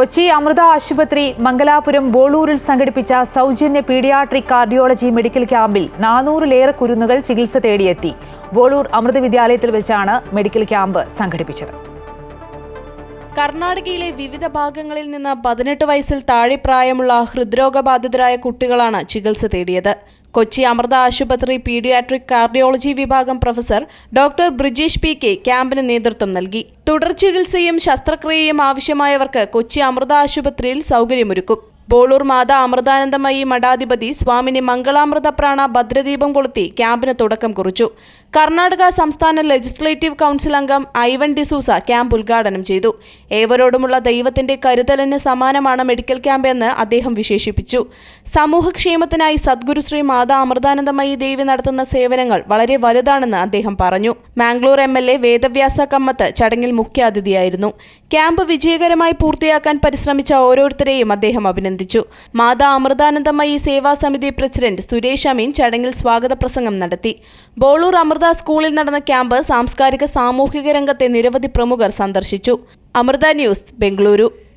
കൊച്ചി അമൃത ആശുപത്രി മംഗലാപുരം ബോളൂരിൽ സംഘടിപ്പിച്ച സൗജന്യ പീഡിയാട്രിക് കാർഡിയോളജി മെഡിക്കൽ ക്യാമ്പിൽ നാനൂറിലേറെ കുരുന്നുകൾ ചികിത്സ തേടിയെത്തി. ബോളൂർ അമൃത വിദ്യാലയത്തിൽ വെച്ചാണ് മെഡിക്കൽ ക്യാമ്പ് സംഘടിപ്പിച്ചത്. കർണാടകയിലെ വിവിധ ഭാഗങ്ങളിൽ നിന്ന് പതിനെട്ട് വയസ്സിൽ താഴെ പ്രായമുള്ള ഹൃദ്രോഗബാധിതരായ കുട്ടികളാണ് ചികിത്സ തേടിയത്. കൊച്ചി അമൃത ആശുപത്രി പീഡിയാട്രിക് കാർഡിയോളജി വിഭാഗം professor doctor Brijesh P. K. ക്യാമ്പിന് നേതൃത്വം നൽകി. തുടർ ചികിത്സയും ശസ്ത്രക്രിയയും ആവശ്യമായവർക്ക് കൊച്ചി അമൃത ആശുപത്രിയിൽ സൗകര്യമൊരുക്കും. ബോളൂർ മാതാ അമൃതാനന്ദമയി മഠാധിപതി സ്വാമിനി മംഗളാമൃത പ്രാണ ഭദ്രദീപം കൊളുത്തി ക്യാമ്പിന് തുടക്കം കുറിച്ചു. കർണാടക സംസ്ഥാന ലെജിസ്ലേറ്റീവ് കൗൺസിൽ അംഗം ഐവൻ ഡിസൂസ ക്യാമ്പ് ഉദ്ഘാടനം ചെയ്തു. ഏവരോടുമുള്ള ദൈവത്തിന്റെ കരുതലിന് സമാനമാണ് മെഡിക്കൽ ക്യാമ്പ് എന്ന് അദ്ദേഹം വിശേഷിപ്പിച്ചു. സമൂഹക്ഷേമത്തിനായി സദ്ഗുരു ശ്രീ മാതാ അമൃതാനന്ദമയി ദേവി നടത്തുന്ന സേവനങ്ങൾ വളരെ വലുതാണെന്ന് അദ്ദേഹം പറഞ്ഞു. Mangalore M L A Vedavyasa Kamath ചടങ്ങിൽ മുഖ്യാതിഥിയായിരുന്നു. ക്യാമ്പ് വിജയകരമായി പൂർത്തിയാക്കാൻ പരിശ്രമിച്ച ഓരോരുത്തരെയും അദ്ദേഹം അഭിനന്ദിച്ചു. മാതാ അമൃതാനന്ദമയി സേവാ സമിതി പ്രസിഡന്റ് സുരേഷ് അമീൻ ചടങ്ങിൽ സ്വാഗത പ്രസംഗം നടത്തി. ബോളൂർ അമൃത സ്കൂളിൽ നടന്ന ക്യാമ്പ് സാംസ്കാരിക സാമൂഹിക രംഗത്തെ നിരവധി പ്രമുഖർ സന്ദർശിച്ചു. അമൃത ന്യൂസ് ബംഗളൂരു.